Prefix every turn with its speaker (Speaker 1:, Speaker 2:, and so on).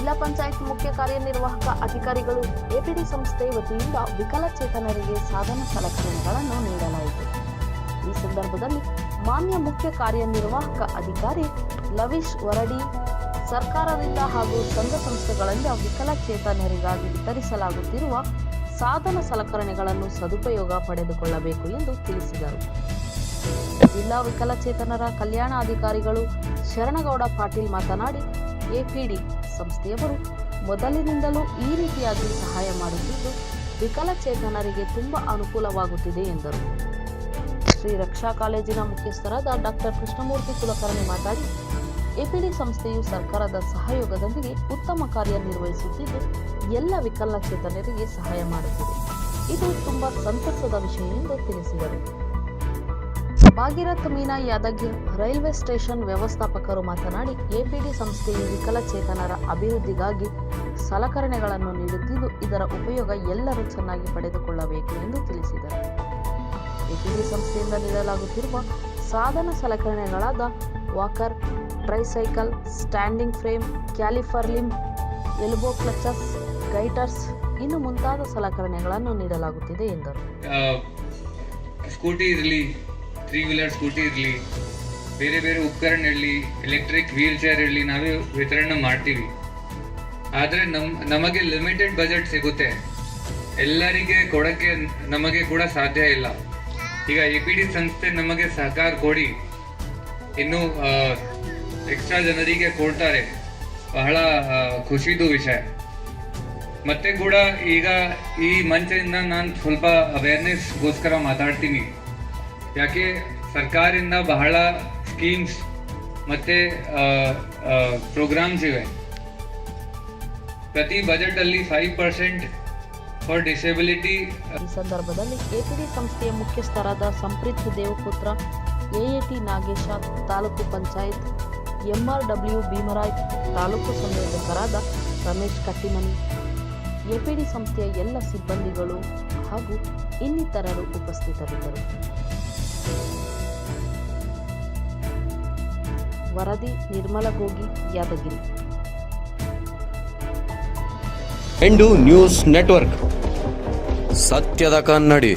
Speaker 1: ಜಿಲ್ಲಾ ಪಂಚಾಯತ್ ಮುಖ್ಯ ಕಾರ್ಯನಿರ್ವಾಹಕ ಅಧಿಕಾರಿಗಳು ಎಪಿಡಿ ಸಂಸ್ಥೆ ವತಿಯಿಂದ ವಿಕಲಚೇತನರಿಗೆ ಸಾಧನ ಸಲಕರಣೆಗಳನ್ನು ನೀಡಲಾಯಿತು. ಈ ಸಂದರ್ಭದಲ್ಲಿ ಮಾನ್ಯ ಮುಖ್ಯ ಕಾರ್ಯನಿರ್ವಾಹಕ ಅಧಿಕಾರಿ ಲವೀಶ್ ವರಡಿ, ಸರ್ಕಾರದಿಂದ ಹಾಗೂ ಸಂಘ ಸಂಸ್ಥೆಗಳಿಂದ ವಿಕಲಚೇತನರಿಗಾಗಿ ವಿತರಿಸಲಾಗುತ್ತಿರುವ ಸಾಧನ ಸಲಕರಣೆಗಳನ್ನು ಸದುಪಯೋಗ ಪಡೆದುಕೊಳ್ಳಬೇಕು ಎಂದು ತಿಳಿಸಿದರು. ಜಿಲ್ಲಾ ವಿಕಲಚೇತನರ ಕಲ್ಯಾಣ ಅಧಿಕಾರಿಗಳು ಶರಣಗೌಡ ಪಾಟೀಲ್ ಮಾತನಾಡಿ ಎಪಿಡಿ ಸಂಸ್ಥೆಯವರು ಮೊದಲಿನಿಂದಲೂ ಈ ರೀತಿಯಾಗಿ ಸಹಾಯ ಮಾಡುತ್ತಿದ್ದು ವಿಕಲಚೇತನರಿಗೆ ತುಂಬ ಅನುಕೂಲವಾಗುತ್ತಿದೆ ಎಂದರು. ಶ್ರೀ ರಕ್ಷಾ ಕಾಲೇಜಿನ ಮುಖ್ಯಸ್ಥರಾದ ಡಾಕ್ಟರ್ ಕೃಷ್ಣಮೂರ್ತಿ ಕುಲಕರ್ಣಿ ಮಾತಾಡಿ ಎಪಿಡಿ ಸಂಸ್ಥೆಯು ಸರ್ಕಾರದ ಸಹಯೋಗದೊಂದಿಗೆ ಉತ್ತಮ ಕಾರ್ಯ ನಿರ್ವಹಿಸುತ್ತಿದ್ದು, ಎಲ್ಲ ವಿಕಲಚೇತನರಿಗೆ ಸಹಾಯ ಮಾಡುತ್ತಿದೆ. ಇದು ತುಂಬಾ ಸಂತಸದ ವಿಷಯ ಎಂದು ತಿಳಿಸಿದರು. ಭಾಗೀರಥ್ ಮೀನಾ ಯಾದಗಿರ್ ರೈಲ್ವೆ ಸ್ಟೇಷನ್ ವ್ಯವಸ್ಥಾಪಕರು ಮಾತನಾಡಿ, ಎಪಿಡಿ ಸಂಸ್ಥೆಯು ವಿಕಲಚೇತನರ ಅಭಿವೃದ್ಧಿಗಾಗಿ ಸಲಕರಣೆಗಳನ್ನು ನೀಡುತ್ತಿದ್ದು, ಇದರ ಉಪಯೋಗ ಎಲ್ಲರೂ ಚೆನ್ನಾಗಿ ಪಡೆದುಕೊಳ್ಳಬೇಕು ಎಂದು ತಿಳಿಸಿದರು. ಎಪಿಡಿ ಸಂಸ್ಥೆಯಿಂದ ನೀಡಲಾಗುತ್ತಿರುವ ಸಾಧನ ಸಲಕರಣೆಗಳಾದ walker, tricycle, standing frame, calliper limb, elbow crutches, gaiters, ಇನ್ನು ಮುಂತಾದ ಸಲಕರಣೆಗಳನ್ನು ನೀಡಲಾಗುತ್ತಿದೆ ಎಂದರು.
Speaker 2: ತ್ರೀ ವೀಲರ್ ಸ್ಕೂಟಿ ಇರಲಿ, ಬೇರೆ ಬೇರೆ ಉಪಕರಣ ಇರಲಿ ಎಲೆಕ್ಟ್ರಿಕ್ ವೀಲ್ ಚೇರ್ ಇರಲಿ, ನಾವೇ ವಿತರಣೆ ಮಾಡ್ತೀವಿ. ಆದರೆ ನಮ್, ನಮಗೆ ಲಿಮಿಟೆಡ್ ಬಜೆಟ್ ಸಿಗುತ್ತೆ. ಎಲ್ಲರಿಗೆ ಕೊಡಕ್ಕೆ ನಮಗೆ ಕೂಡ ಸಾಧ್ಯ ಇಲ್ಲ. ಈಗ ಎ ಪಿ ಡಿ ಸಂಸ್ಥೆ ನಮಗೆ ಸಹಕಾರ ಕೊಡಿ. ಇನ್ನು ಎಕ್ಸ್ಟ್ರಾ ಜನರಿಗೆ ಕೊಡ್ತಾರೆ. ಬಹಳ ಖುಷಿದು ವಿಷಯ. ಮತ್ತೆ ಕೂಡ ಈಗ ಈ ಮಂಚದಿಂದ ನಾನು ಸ್ವಲ್ಪ ಅವೇರ್ನೆಸ್ಗೋಸ್ಕರ ಮಾತಾಡ್ತೀನಿ. ಯಾಕೆ ಸರ್ಕಾರದಿಂದ ಬಹಳ ಸ್ಕೀಮ್ಸ್ ಮತ್ತೆ ಪ್ರೋಗ್ರಾಮ್ಸ್ ಇವೆ. ಪ್ರತಿ ಬಜೆಟ್ ಅಲ್ಲಿ ಫೈವ್ ಪರ್ಸೆಂಟ್ ಫಾರ್ ಡಿಸೆಬಿಲಿಟಿ
Speaker 1: ಈ ಸಂದರ್ಭದಲ್ಲಿ ಎಪಿಡಿ ಸಂಸ್ಥೆಯ ಮುಖ್ಯಸ್ಥರಾದ ಸಂಪ್ರೀತ್ ದೇವಪುತ್ರ ಎಎಟಿ ನಾಗೇಶ ತಾಲೂಕು ಪಂಚಾಯತ್ ಎಂಆರ್ಡಬ್ಲ್ಯೂ ಭೀಮರಾಯ್ ತಾಲೂಕು ಸಂಯೋಜಕರಾದ ರಮೇಶ್ ಕಟ್ಟಿಮನಿ ಎಪಿಡಿ ಸಂಸ್ಥೆಯ ಎಲ್ಲ ಸಿಬ್ಬಂದಿಗಳು ಹಾಗೂ ಇನ್ನಿತರರು ಉಪಸ್ಥಿತರಿದ್ದರು. ವರದಿ ನಿರ್ಮಲ ಗೋಗಿ ಯಾದಗಿರಿ.
Speaker 3: ಎಂಡು ನ್ಯೂಸ್ ನೆಟ್ವರ್ಕ್. ಸತ್ಯದ ಕನ್ನಡಿ.